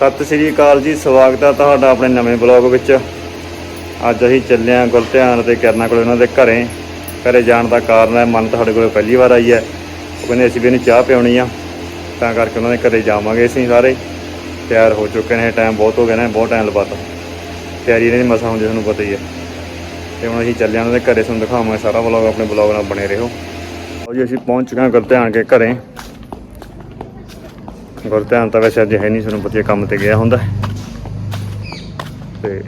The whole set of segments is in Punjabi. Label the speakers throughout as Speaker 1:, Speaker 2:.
Speaker 1: ਸਤਿ ਸ੍ਰੀ ਅਕਾਲ ਜੀ, ਸਵਾਗਤ ਹੈ ਤੁਹਾਡਾ ਆਪਣੇ ਨਵੇਂ ਬਲੌਗ ਵਿੱਚ। ਅੱਜ ਅਸੀਂ ਚੱਲੇ ਹਾਂ ਗੁਰਧਿਆਨ ਤੇ ਕਿਰਨਾ ਕੋਲ ਉਹਨਾਂ ਦੇ ਘਰੇ। ਘਰੇ ਜਾਣ ਦਾ ਕਾਰਨ ਹੈ, ਮਨ ਤੁਹਾਡੇ ਕੋਲ ਪਹਿਲੀ ਵਾਰ ਆਈ ਹੈ। ਉਹ ਕਹਿੰਦੇ, ਅਸੀਂ ਵੀ ਇਹਨੂੰ ਚਾਹ ਪਿਆਉਣੀ ਆ। ਤਾਂ ਕਰਕੇ ਉਹਨਾਂ ਦੇ ਘਰੇ ਜਾਵਾਂਗੇ ਅਸੀਂ ਸਾਰੇ। ਤਿਆਰ ਹੋ ਚੁੱਕੇ ਨੇ ਟਾਈਮ ਬਹੁਤ ਹੋ ਗਿਆ ਨੇ, ਬਹੁਤ ਟਾਈਮ ਲਵਾਤਾ। ਤਿਆਰੀ ਇਹਨਾਂ ਦੀ ਮਸਾ ਹੁੰਦੀ, ਤੁਹਾਨੂੰ ਪਤਾ ਹੀ ਹੈ। ਤੇ ਹੁਣ ਅਸੀਂ ਚੱਲੇ ਹਾਂ ਉਹਨਾਂ ਦੇ ਘਰੇ, ਤੁਹਾਨੂੰ ਦਿਖਾਵਾਂਗੇ ਸਾਰਾ ਬਲੌਗ, ਆਪਣੇ ਬਲੌਗ ਨਾਲ ਬਣੇ ਰਹੋ। ਉਹ ਜੀ, ਅਸੀਂ ਪਹੁੰਚ ਚੁੱਕੇ ਹਾਂ ਗੁਰਧਿਆਨ ਕੇ ਘਰੇ। ਗੁਰਧਿਆਨ ਤਾਂ ਵੈਸੇ ਅੱਜ ਹੈ ਨਹੀਂ ਤੁਹਾਨੂੰ ਪਤਾ ਕੰਮ ਤੇ ਗਿਆ ਹੁੰਦਾ। ਤੇ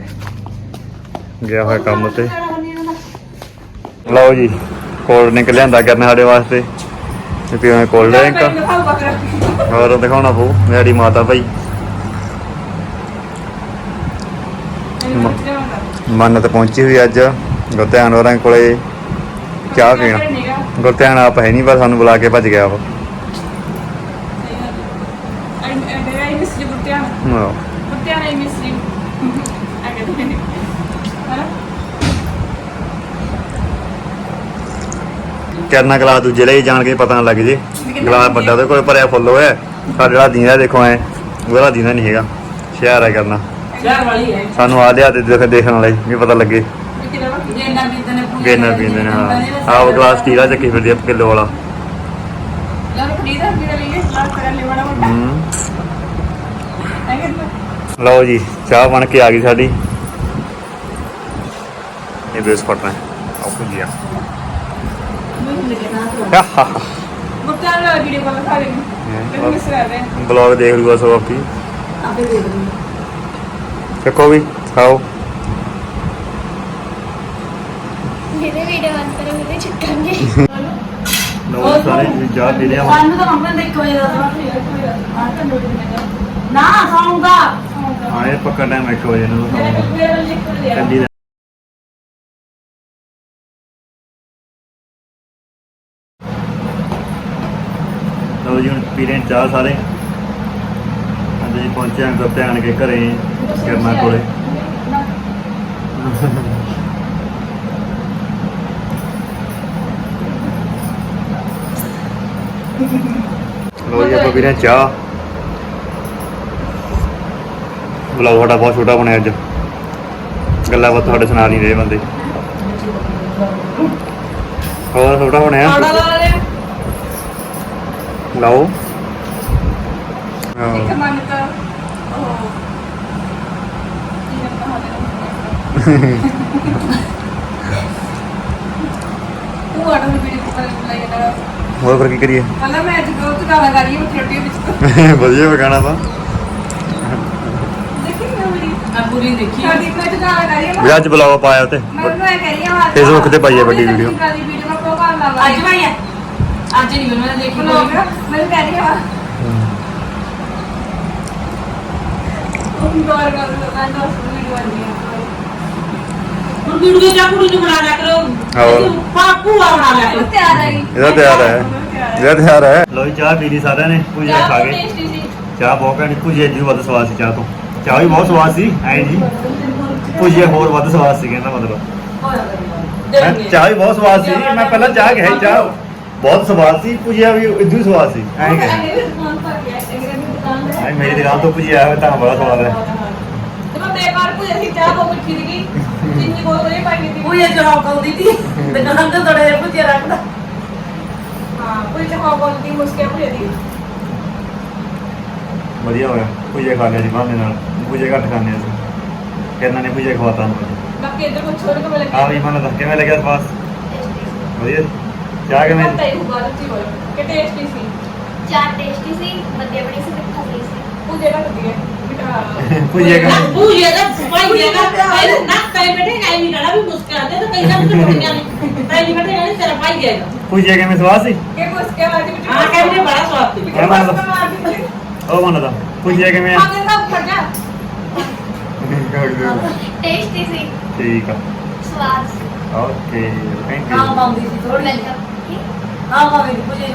Speaker 1: ਗਿਆ ਹੋਇਆ ਕੰਮ ਤੇ। ਲਓ ਜੀ ਕੋਲਡ ਡਰਿੰਕ ਲਿਆਂਦਾ ਕਰਨੇ ਸਾਡੇ ਵਾਸਤੇ। ਤੇ ਪੀਵਾਂਗੇ ਕੋਲਡ ਡਰਿੰਕ ਹੋਰ ਦਿਖਾਉਣਾ ਪਊ ਮੇਰੀ ਮਾਤਾ ਭਾਈ। ਮਨ ਪਹੁੰਚੀ ਹੋਈ ਅੱਜ, ਗੁਰਧਿਆਨ ਹੋਰਾਂ ਕੋਲੇ। ਚਾਹ ਪੀਣ। ਗੁਰਧਿਆਨ ਆਪ ਹੈ ਨਹੀਂ, ਪਰ ਸਾਨੂੰ ਬੁਲਾ ਕੇ ਭੱਜ ਗਿਆ ਵਾ ਆਹੋ। ਕਰਨਾ ਗਲਾਸ ਦੂਜੇ ਲਈ ਜਾਣ ਕੇ ਪਤਾ ਨਾ ਲੱਗ ਜੇ। ਗਲਾਸ ਵੱਡਾ ਉਹਦੇ ਕੋਲ ਭਰਿਆ ਫੁੱਲ ਹੋਇਆ। ਸਾਡਾ ਜਿਹੜਾ ਦੀਨਾ ਦੇਖੋ ਐ ਉਹਦਾ ਦੀਨਾ ਨਹੀਂ ਹੈਗਾ। ਸ਼ਹਿਰ ਆ ਕਰਨਾ।
Speaker 2: ਸ਼ਹਿਰ ਵਾਲੀ ਹੈ।
Speaker 1: ਸਾਨੂੰ ਆ ਲਿਆ ਤੇ ਦੇਖ ਦੇਖਣ ਵਾਲੇ ਵੀ ਪਤਾ ਲੱਗੇ।
Speaker 2: ਗੇਨਾ ਪੀਂਦੇ ਨੇ ਪੂਰੀ
Speaker 1: ਗੇਨਾ ਪੀਂਦੇ ਨੇ ਹਾਂ। ਆਹ ਗਲਾਸ ਸਟੀਲ ਚੱਕੀ ਫਿਰਦੀ ਆ ਕਿਲੋ ਵਾਲਾ।
Speaker 2: ਲਓ ਫੜੀ ਦਾ ਪੀੜਾ ਲਈਏ। ਸਲਾਦ ਕਰ ਲੈ ਬੜਾ ਵੱਡਾ
Speaker 1: ਹੂੰ
Speaker 2: ਹੈ।
Speaker 1: ਲਓ ਜੀ ਚਾਹ ਬਣ ਕੇ ਆ ਗਈ ਸਾਡੀ। ਇਹ ਬਿਸਕੁਟ ਨੇ ਆਓ ਭੁਜੀਆ
Speaker 2: ਮੁੱਤਾਂ ਦਾ ਵੀਡੀਓ ਕਾਲ ਖਾ ਲੈਣੀ ਮੈਨੂੰ ਮਿਸ ਕਰ ਰਹੇ
Speaker 1: ਬਲੌਗ ਦੇਖ ਲੂਗਾ ਸੋ ਆਪੀ।
Speaker 2: ਆਪੇ ਦੇਖ ਲਈ
Speaker 1: ਚੱਕੋ ਵੀ ਖਾਓ।
Speaker 3: ਮੇਰੇ ਵੀਡੀਓ ਬੰਦ ਕਰੋ ਮੇਰੇ ਛੱਕਾਂਗੇ
Speaker 1: ਲਓ ਸਾਰੇ ਜੀ ਪੀ ਲਿਆ।
Speaker 2: ਸਾਨੂੰ ਤਾਂ ਮੰਮੀ ਦੇ 1 ਵਜੇ ਦਾ ਆ ਤਾਂ ਨੋਟ ਨਹੀਂ ਨਾ ਸੌਂਗਾ।
Speaker 1: ਹਾਂ ਇਹ ਪੱਕਾ ਟਾਈਮ 1 ਵਜੇ ਨੂੰ ਖਾਵਾਂਗੇ
Speaker 2: ਮੇਰੇ ਲਿਖ ਦੇ
Speaker 1: ਠੰਡੀ ਦਾ ਲਓ ਜੀ ਹੁਣ ਪੀ ਰਹੇ ਹਾਂ ਚਾਹ ਸਾਰੇ। ਅੱਜ ਜੀ ਪਹੁੰਚੇ ਕੇ ਘਰੇ ਕਰਨਾ ਕੋਲੇ। ਲਓ ਜੀ ਆਪਾਂ ਹਾਂ ਚਾਹ। ਬਲੌਗ ਸਾਡਾ ਬਹੁਤ ਛੋਟਾ ਬਣਿਆ ਅੱਜ। ਗੱਲਾਂ ਬਾਤ ਤੁਹਾਡੇ ਸੁਣਾ ਨਹੀਂ ਰਹੇ ਬੰਦੇ। ਹੋਰ ਛੋਟਾ ਬਣਿਆ?
Speaker 2: ਆੜਾ ਲਾ ਲਿਆ।
Speaker 1: ਲਾਓ।
Speaker 2: ਇੱਕ। ਮਨ ਤਾਂ ਉਹ ਉਹ ਵੀਡੀਓ ਲਾਈ
Speaker 1: ਹੋਰ ਫਿਰ ਕੀ ਕਰੀਏ?
Speaker 2: ਪਹਿਲਾਂ ਮੈਂ ਅੱਜ ਗਲਤ ਗਾਲਾਂ ਕਰ ਰਹੀ ਹਾਂ ਰੋਟੀ ਵਿੱਚ।
Speaker 1: ਵਧੀਆ ਵਗਾਣਾ
Speaker 2: ਦੇਖੀ ਆ ਪੂਰੀ ਦੇਖੀ ਮੈਂ ਅੱਜ ਕਰ
Speaker 1: ਵੀ ਬਲੌਗ ਪਾਇਆ ਤੇ
Speaker 2: ਮੈਂ ਉਹਨੂੰ ਇਹ ਕਹਿ ਰਹੀ ਹਾਂ ਅੱਜ
Speaker 1: Facebook ਤੇ ਪਾਈ ਵੱਡੀ ਵੀਡੀਓ।
Speaker 2: ਮੈਂ ਪ੍ਰੋਗਰਾਮ ਲਾ
Speaker 4: ਅੱਜ ਭਾਈ ਅੱਜ ਨਹੀਂ ਮੈਂ ਦੇਖੀ
Speaker 2: ਬਲੌਗ ਮੈਂ ਕਹਿ ਰਹੀ ਹਾਂ। ਉਹ ਗੌਰ ਕਰ ਲੋ ਮੈਂ ਤਾਂ ਵੀਡੀਓ ਆਂਦੀ ਹੈ
Speaker 4: ਹੁਣ ਵੀਡੀਓ ਜਾਂ ਕੁੜੀ ਨੂੰ ਬਣਾ ਲਿਆ ਕਰੋ।
Speaker 1: ਹੋਰ।
Speaker 4: ਪਾਪੂ ਆ ਬਣਾ ਲਿਆ ਕਰੋ।
Speaker 2: ਤਿਆਰ ਹੈ।
Speaker 1: ਇਹਦਾ ਤਿਆਰ ਹੈ। ਇਹਦਾ ਤਿਆਰ ਹੈ। ਲੋ ਜੀ ਚਾਹ ਪੀ ਲਈ ਸਾਰਿਆਂ ਨੇ। ਪੂਜਾ
Speaker 2: ਚਾਹ
Speaker 1: ਖਾ ਗਏ
Speaker 2: ਟੇਸਟੀ ਸੀ।
Speaker 1: ਚਾਹ ਬਹੁਤ ਜੀ ਵੱਧ ਸਵਾਦ ਸੀ ਚਾਹ ਤੋਂ। ਚਾਹ ਵੀ ਬਹੁਤ ਸਵਾਦ ਸੀ ਐ ਜੀ। ਪੂਜੇ ਹੋਰ ਵੱਧ ਸਵਾਦ ਸੀ ਕਹਿੰਦਾ ਮਤਲਬ। ਹੈਂ, ਚਾਹ ਵੀ ਬਹੁਤ ਸਵਾਦ ਸੀ। ਮੈਂ ਪਹਿਲਾਂ ਚਾਹ ਕਿਹਾ ਸੀ, ਚਾਹ ਬਹੁਤ ਸਵਾਦ ਸੀ ਪੂਜਿਆ ਵੀ ਇਦੋਂ ਹੀ ਸਵਾਦ ਸੀ ਐਂ ਕਹਿੰਦਾ ਐ ਮੇਰੀ ਦੁਕਾਨ ਤੋਂ ਪੂਜਿਆ ਹੋਇਆ ਤਾਂ ਬੜਾ ਸਵਾਦ ਹੈ
Speaker 4: ਉਹ ਇਹ ਜਵਾਬ ਕੌਂਦੀ ਤੀ ਦੁਕਾਨ ਤੇ ਥੋੜੇ ਜਿਹਾ ਭੁਜਿਆ ਰੱਖਦਾ।
Speaker 1: ਵਧੀਆ ਹੋਇਆ। ਪੂਜੇ ਖਾ ਲਿਆ ਜੀ ਬਹਾਨੇ ਨਾਲ। ਪੂਜੇ ਘੱਟ ਖਾਣੇ ਸੀ ਕਹਿੰਦਾ ਨੇ ਪੂਜੇ ਖਵਾਤਾ ਨੂੰ ਆ ਵੀ ਮਨ ਦੱਸ ਕਿਵੇਂ ਲੱਗਿਆ ਸਵਾਦ? ਵਧੀਆ। ਚਾਹ ਕਿਵੇਂ?
Speaker 3: ਚਾਰ ਟੇਸਟੀ ਸੀ ਵਧੀਆ ਬਣੀ ਸੀ ਮਿੱਠਾ ਸੀ। ਸੀ
Speaker 1: ਪੂਜੇ ਕਿਵੇਂ
Speaker 4: ਭੁਜਿਆ ਦਾ ਭਾਈ ਜੇਗਾ ਪਹਿਲੇ ਨਾ ਕਈ ਬੈਠੇ ਕਈ ਨਹੀਂ ਕਹਣਾ ਵੀ ਮੁਸਕਰਾਤੇ ਤਾਂ ਕਈ ਨਾ ਵੀ ਬੋਲੀਆਂ ਨਹੀਂ ਕਈ ਨਹੀਂ ਬੈਠੇ ਕਹਿੰਦੇ ਤੇਰਾ ਭਾਈ ਜਾਏਗਾ
Speaker 1: ਪੂਜੇ ਕਿਵੇਂ ਸਵਾਦ ਸੀ?
Speaker 4: ਹਾਂ ਕਹਿੰਦੇ ਬੜਾ ਸਵਾਦ ਸੀ?
Speaker 1: ਉਹ ਮਨ ਦਾ ਪੂਜੇ ਕਿਵੇਂ ਆ?
Speaker 3: ਟੇਸਟੀ ਸੀ
Speaker 1: ਠੀਕ ਆ
Speaker 3: ਸਵਾਦ। ਸੀ
Speaker 1: ਓਕੇ ਥੈਂਕ
Speaker 4: ਹਾਂ
Speaker 1: ਯੂ
Speaker 4: ਪਾਉਂਦੀ ਸੀ ਥੋੜੀ
Speaker 3: ਵੈਲਕਮ
Speaker 4: ਹਾਂ ਪਾਉਂਦੀ ਸੀ ਭੁਜਿਆ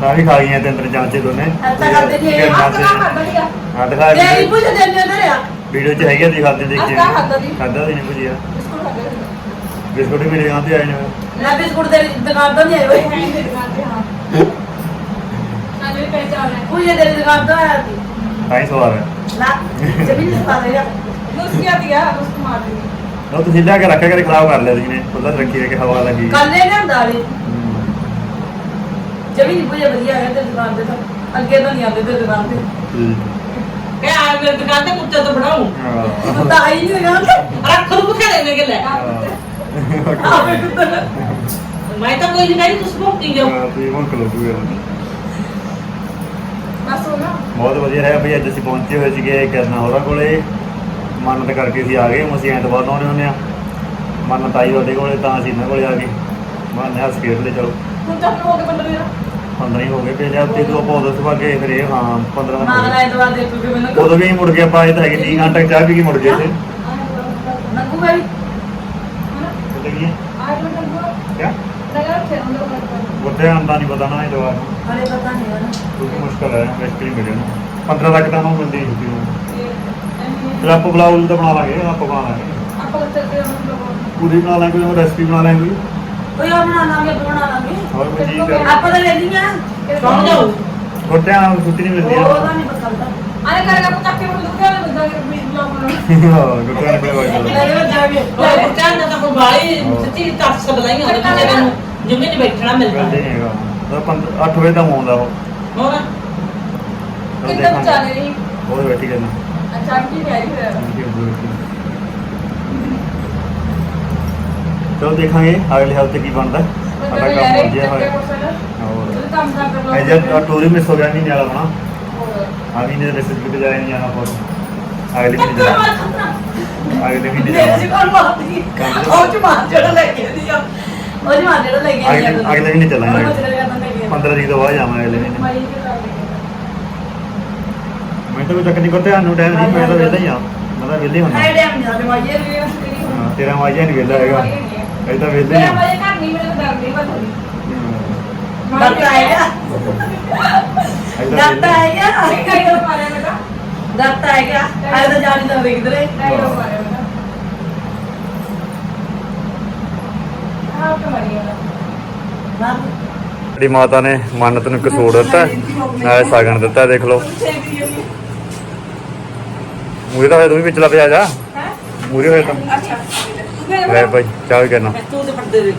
Speaker 1: ਤਾਂ ਵੀ ਖਾ ਗਈਆਂ ਤਿੰਨ ਤਿੰਨ ਚਾਂਚੇ ਦੋਨੇ।
Speaker 4: ਅੱਛਾ ਕਰਦੇ ਜੀ।
Speaker 1: ਕਿਆ ਚਾਂਚੇ ਹਾਂ ਦਿਖਾ
Speaker 4: ਦੇ ਨਹੀਂ ਭੁਜਿਆ ਦੇ ਨਹੀਂ ਆ।
Speaker 1: ਵੀਡੀਓ ਚ ਹੈਗੇ ਦੀ ਖਾਦੇ ਦੇਖ ਕੇ
Speaker 2: ਅੱਛਾ, ਖਾਧਾ ਸੀ।
Speaker 1: ਖਾਦਾ ਵੀ ਨਹੀਂ ਭੁਜਿਆ? ਬਿਸਕੁਟ ਵੀ ਮੇਰੇ ਆਂਦੇ ਆਏ ਨੇ।
Speaker 4: ਨਾ ਬਿਸਕੁਟ ਦੇ ਦੁਕਾਨ ਤੋਂ ਨਹੀਂ ਆਏ ਹੋਏ।
Speaker 2: ਹਾਂ ਹੈ।
Speaker 4: ਪੂਜੇ ਦੇ ਦੁਕਾਨ ਤੋਂ ਆਇਆ ਸੀ।
Speaker 1: ਤਾਂ ਹੀ ਸਵਾਲ ਹੈ।
Speaker 4: ਨਾ ਜ਼ਮੀਨ ਇਸ ਪਾਸੇ ਗਿਆ
Speaker 2: ਨੁਸਖਿਆ ਦਿਆ ਉਸ ਮਾਰ ਦੀ
Speaker 1: ਲਓ ਤੁਸੀਂ ਲਿਆ ਕੇ ਰੱਖਿਆ ਕਰੇ ਖਰਾਬ ਕਰ ਲਿਆ ਸੀ ਨੇ ਖੁੱਲਾ ਰੱਖੀ ਹੈ ਕਿ ਹਵਾ ਲੱਗੀ।
Speaker 4: ਕੱਲੇ ਲਿਆਂਦਾ ਵੇ
Speaker 1: ਹਮ।
Speaker 4: ਜ਼ਮੀਨ ਪੂਜੇ ਵਧੀਆ ਹੈ ਤੇ ਦੁਕਾਨ ਤੇ। ਤਾਂ ਅੱਗੇ ਤਾਂ ਨਹੀਂ ਆਉਂਦੇ ਤੇ ਦੁਕਾਨ ਤੇ
Speaker 1: ਠੀਕ
Speaker 4: ਕਿ ਆ ਮੇਰੇ ਦੁਕਾਨ ਤੇ ਕੁੱਤੇ ਤੋਂ ਬਣਾਉ।
Speaker 1: ਹਾਂ।
Speaker 4: ਤਾਂ ਆਈ ਨਹੀਂ ਦੁਕਾਨ ਤੇ ਰੱਖ ਰੂ ਬਖੇਰੇ ਨੇ ਕਿ ਲੈ। ਆਪੇ ਕੁੱਤੇ। ਮੈਂ ਤਾਂ ਕੋਈ ਨਹੀਂ ਤੁਸੀਂ ਭੁੱਕੀ ਜਾਓ
Speaker 1: ਹਾਂ ਤੁਸੀਂ ਹੁਣ
Speaker 2: ਹੋ ਨਾ
Speaker 1: ਬਹੁਤ ਵਧੀਆ ਰਿਹਾ ਭਈ ਅੱਜ ਅਸੀਂ ਪਹੁੰਚੇ ਹੋਏ ਸੀਗੇ ਕਰਨਾ ਹੋਰਾਂ ਕੋਲੇ। ਮੰਨਤ ਕਰਕੇ ਅਸੀਂ ਆ ਗਏ ਅਸੀਂ ਐਤਵਾਰ ਨੂੰ ਆਉਂਦੇ ਹੁੰਦੇ ਆ ਮੰਨਤ ਆਈ ਉਹਦੇ ਕੋਲੇ ਤਾਂ ਅਸੀਂ ਇਹਨਾਂ ਕੋਲੇ ਆ ਗਏ। ਮੰਨ ਹੱਸ ਖੇਡ ਲੈ ਚਲੋ।
Speaker 2: ਹੁਣ ਤਾਂ ਹੋ ਗਏ ਬੰਦੇ ਮੇਰਾ
Speaker 1: 15 ਹੀ ਹੋ ਗਏ ਪਹਿਲੇ ਹਫ਼ਤੇ ਤੋਂ ਆਪਾਂ ਉਦੋਂ ਸੁਬਾ ਗਏ ਫਿਰ ਇਹ ਹਾਂ 15 ਦਿਨ
Speaker 4: ਨਾ
Speaker 1: ਹੋ
Speaker 4: ਨਾ
Speaker 1: ਗਏ।
Speaker 4: ਐਤਵਾਰ ਦੇ ਤੂੰ ਮੈਨੂੰ
Speaker 1: ਉਦੋਂ ਵੀ ਮੁੜ ਕੇ ਆਪਾਂ ਇਹ ਤਾਂ ਹੈਗੇ 3 ਘੰਟੇ ਚਾਹ ਪੀ ਕੇ ਮੁੜ ਗਏ ਸੀ
Speaker 4: ਨੰਗੂ ਭਾਈ
Speaker 1: ਕਿਆ?
Speaker 2: ਲਗਾ ਰੱਖਿਆ ਉਹਨਾਂ
Speaker 1: ਧਿਆਨ ਦਾ ਨਹੀਂ ਪਤਾ ਨਾ ਇਹ ਦਵਾ ਨੂੰ।
Speaker 4: ਹਲੇ ਪਤਾ ਨਹੀਂ ਹੈ
Speaker 1: ਕਿਉਂਕਿ ਮੁਸ਼ਕਲ ਹੈ ਵੈਸਟਰੀ ਮਿਲੇ ਨਾ। 15 ਲੱਖ ਤਾਂ ਨੂੰ ਮਿਲਦੀ ਜੁਕੀ ਨੂੰ ਫਿਰ
Speaker 2: ਆਪਾਂ
Speaker 1: ਬਲਾਉਲ ਤਾਂ ਬਣਾ ਲਾਂਗੇ ਆਪਾਂ ਬਣਾ ਲਾਂਗੇ।
Speaker 2: ਆਪਾਂ ਚੱਲਦੇ ਹਾਂ
Speaker 1: ਪੂਰੀ ਬਣਾ ਲਾਂਗੇ ਉਹ ਰੈਸਪੀ ਬਣਾ ਲਾਂਗੇ। ਕੋਈ
Speaker 4: ਆ ਬਣਾ ਲਾਂਗੇ ਬਣਾ
Speaker 1: ਹੋਰ ਲਾਂਗੇ ਮਨਜੀਤ।
Speaker 4: ਆਪਾਂ ਤਾਂ ਲੈ ਲਈਆਂ ਕੌਣ ਜਾਊ
Speaker 1: ਗੋਟਿਆਂ ਨਾਲ ਛੁੱਟੀ ਨਹੀਂ ਮਿਲਦੀ।
Speaker 4: ਉਹ ਉਹਦਾ ਨਹੀਂ ਪਤਾ
Speaker 2: ਲੱਗਦਾ। ਆਲੇ ਕਰ ਕਰ ਤੱਕ ਕੇ ਮੁੰਡੇ ਨੂੰ ਦੱਸਾਂ ਕਿ ਵੀ ਬਲੌਗ
Speaker 1: ਬਣਾਉਣਾ ਗੋਟਿਆਂ ਨਾਲ ਬਣਾ ਲਾਂਗੇ
Speaker 4: ਲੈ ਲੈ ਜਾਵੇ
Speaker 5: ਲੈ ਚਾਹਨਾ ਤਾਂ ਕੋਈ ਬਾਈ ਸੱਚੀ ਤਰਸ ਬਲਾਈਆਂ
Speaker 1: ਦੇ ਬੰਦੇ
Speaker 5: ਨੂੰ
Speaker 1: ਚਲੋ ਦੇਖਾਂਗੇ। ਅਗਲੇ ਹਫ਼ਤੇ ਕੀ ਬਣਦਾ। ਸਾਡਾ ਕੰਮ ਹੋ ਗਿਆ ਹੋਇਆ। ਹੋਰ। ਕੰਮ ਤਾਂ ਟੂਰੀ ਮਿਸ ਹੋ ਗਿਆ ਨਹੀਂ ਨਿਆਲਾ ਬਣਾ ਆ ਵੀ ਨੇ ਮੈਸੇਜ ਕਿਤੇ ਜਾਇਆ ਨਹੀਂ ਆਣਾ ਪਰ ਅਗਲੇ ਮਹੀਨੇ ਜਾਣਾ। ਅਗਲੇ ਮਹੀਨੇ ਜਾਣਾ।
Speaker 4: ਮੇਰੇ ਕੋਲ ਮਾਰਦੀ ਜਿਹੜਾ ਲੈ ਕੇ ਦੀ ਆ। ਉਹ ਜਵਾਨ ਜਿਹੜਾ ਲੈ ਕੇ ਆਇਆ
Speaker 1: ਅਗਲੇ- ਅਗਲੇ ਮਹੀਨੇ ਚੱਲਾਂਗੇ। 15 ਤਰੀਕ ਤੋਂ ਬਾਅਦ ਜਾਵਾਂਗੇ ਅਗਲੇ ਮਹੀਨੇ ਮੈਂ ਤਾਂ ਕੋਈ ਚੱਕਰ ਨਹੀਂ ਕਰਤੇ ਸਾਨੂੰ ਟਾਈਮ ਨਹੀਂ ਮੈਂ ਤਾਂ ਵਿਹਲਾ ਹੀ ਆ ਮੈਂ ਤਾਂ ਵਿਹਲੇ ਹੁੰਦਾ
Speaker 4: ਐ ਡੈਮ ਜਾ ਤੇ ਮਾਈਏ
Speaker 2: ਵੀ
Speaker 1: ਹਾਂ, ਤੇਰਾ ਮਾਜਾ ਨਹੀਂ ਵਿਹਲਾ ਹੈਗਾ ਅਸੀਂ ਤਾਂ ਵਿਹਲੇ ਹੀ ਆ। ਹਮ,
Speaker 4: ਡਰਦਾ ਹੈਗਾ
Speaker 1: ਅਸੀਂ ਤਾਂ
Speaker 4: ਡਰਦਾ
Speaker 1: ਵਿਹਲੇ
Speaker 4: ਹੈਗਾ ਡਰਦਾ ਹੈਗਾ ਅਗਲੇ ਤਾਂ ਜਾਣੀ ਤਾਂ ਵੇਖਦੇ
Speaker 2: ਰਹੇ
Speaker 1: ਸਾਡੀ ਮਾਤਾ ਨੇ ਮੰਨਤ ਨੂੰ ਕਸੂਰ ਦਿੱਤਾ, ਨਾਲੇ ਸਾਗਣ ਦਿੱਤਾ, ਦੇਖ ਲਓ। ਮੂਰੇ ਤਾਂ ਹੋਇਆ, ਤੂੰ ਵਿੱਚ ਲੱਗ ਜਾ ਜਾ। ਮੂਰੇ ਹੋਇਆ ਤਾਂ।
Speaker 2: ਅੱਛਾ
Speaker 1: ਲੈ ਭਾਈ, ਚਾਹ ਕਰਨਾ।
Speaker 5: ਤੂੰ ਤੇ ਪਰਦੇ ਦੇ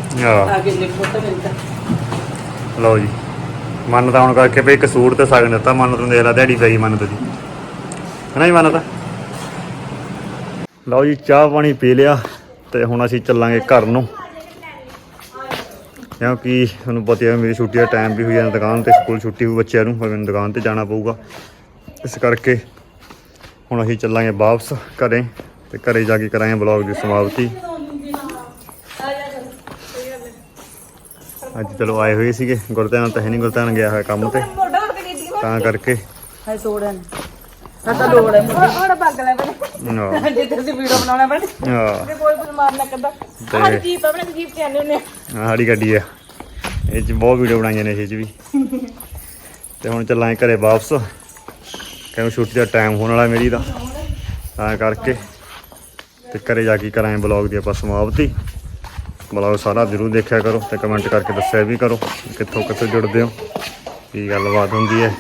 Speaker 1: ਜੀ ਮੰਨਤ ਆਉਣ ਕਰਕੇ ਭਈ ਕਸੂਰ ਤੇ ਸਾਗਣ ਦਿੱਤਾ ਮੰਨਤ ਨੂੰ ਦੇਖ ਲਾ, ਦਿਹਾੜੀ ਪਈ ਮੰਨਤ ਦੀ ਹਨਾ ਜੀ ਮੰਨਤ ਲਓ ਜੀ, ਚਾਹ ਪਾਣੀ ਪੀ ਲਿਆ, ਤੇ ਹੁਣ ਅਸੀਂ ਚੱਲਾਂਗੇ ਘਰ ਨੂੰ। ਕਿਉਂਕਿ ਤੁਹਾਨੂੰ ਪਤਾ ਹੈ ਮੇਰੀ ਛੁੱਟੀ ਦਾ ਟਾਈਮ ਵੀ ਹੋਈ ਹੈ ਦੁਕਾਨ ਤੇ ਸਕੂਲ ਛੁੱਟੀ ਹੋਈ ਬੱਚਿਆਂ ਨੂੰ ਮੈਨੂੰ ਦੁਕਾਨ ਤੇ ਜਾਣਾ ਪਊਗਾ। ਇਸ ਕਰਕੇ ਹੁਣ ਅਸੀਂ ਚੱਲਾਂਗੇ ਵਾਪਸ ਘਰੇ ਤੇ ਘਰੇ ਜਾ ਕੇ ਕਰਾਂਗੇ ਵਲੌਗ ਦੀ ਸਮਾਪਤੀ। ਅੱਜ ਚਲੋ ਆਏ ਹੋਏ ਸੀਗੇ ਗੁਰਧਿਆਨ ਤਾਂ ਹੈ ਨਹੀਂ ਗੁਰਧਿਆਨ ਗਿਆ ਹੋਇਆ ਕੰਮ ਤੇ। ਤਾਂ ਕਰਕੇ
Speaker 4: ਹਾਏ ਤੋੜਨ ਸਾਡਾ ਲੋੜ ਹੈ
Speaker 2: ਮੁੰਡੇ।
Speaker 1: ਹਾਂ। ਗੱਡੀ ਆ। ਇਹ ਚ ਬਹੁਤ ਵੀਡੀਓ ਬਣਾਈਆਂ ਨੇ ਇਹ ਚ ਵੀ। ਤੇ ਹੁਣ ਚੱਲਾਂ ਘਰੇ ਵਾਪਸ। ਕਿਉਂ ਛੁੱਟੀ ਦਾ ਟਾਈਮ ਹੋਣ ਵਾਲਾ ਮੇਰੀ ਦਾ। ਤਾਂ ਕਰਕੇ ਤੇ ਘਰੇ ਜਾ ਕੇ ਕਰਾਂ ਬਲੌਗ ਦੀ ਆਪਾਂ ਸਮਾਪਤੀ। ਬਲੌਗ ਸਾਰਾ ਜ਼ਰੂਰ ਦੇਖਿਆ ਕਰੋ ਤੇ ਕਮੈਂਟ ਕਰਕੇ ਦੱਸਿਆ ਵੀ ਕਰੋ ਕਿੱਥੋਂ ਕਿੱਥੋਂ ਜੁੜਦੇ ਹੋ। ਕੀ ਗੱਲਬਾਤ ਹੁੰਦੀ ਹੈ?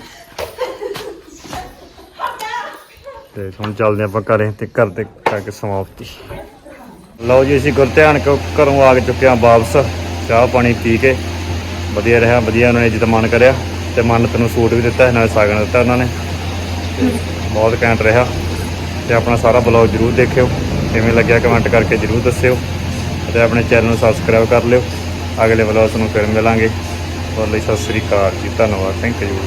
Speaker 1: ਤੇ ਹੁਣ ਚੱਲਦੇ ਆਪਾਂ ਘਰੇ ਤੇ ਘਰ ਤੇ ਕਰਕੇ ਸਮਾਪਤੀ। ਲਓ ਜੀ, ਅਸੀਂ ਗੁਰਧਿਆਨ ਕੋ ਘਰੋਂ ਆ ਚੁੱਕੇ ਹਾਂ ਵਾਪਸ। ਚਾਹ ਪਾਣੀ ਪੀ ਕੇ ਵਧੀਆ ਰਿਹਾ, ਵਧੀਆ ਉਹਨਾਂ ਨੇ ਇੱਜ਼ਤ ਮਾਨ ਕਰਿਆ ਤੇ ਮੰਨਤ ਨੂੰ ਸੂਟ ਵੀ ਦਿੱਤਾ, ਨਾਲ ਸਾਗਣ ਦਿੱਤਾ ਉਹਨਾਂ ਨੇ। ਬਹੁਤ ਘੈਂਟ ਰਿਹਾ। ਤੇ ਆਪਣਾ ਸਾਰਾ ਬਲੌਗ ਜਰੂਰ ਦੇਖਿਓ। ਕਿਵੇਂ ਲੱਗਿਆ ਕਮੈਂਟ ਕਰਕੇ ਜਰੂਰ ਦੱਸਿਓ। ਤੇ ਆਪਣੇ ਚੈਨਲ ਨੂੰ ਸਬਸਕ੍ਰਾਈਬ ਕਰ ਲਿਓ। ਅਗਲੇ ਬਲੌਗ ਨੂੰ ਫਿਰ ਮਿਲਾਂਗੇ। ਹੋਰ ਲਈ ਸਤਿ ਸ੍ਰੀ ਅਕਾਲ ਜੀ, ਧੰਨਵਾਦ। Thank you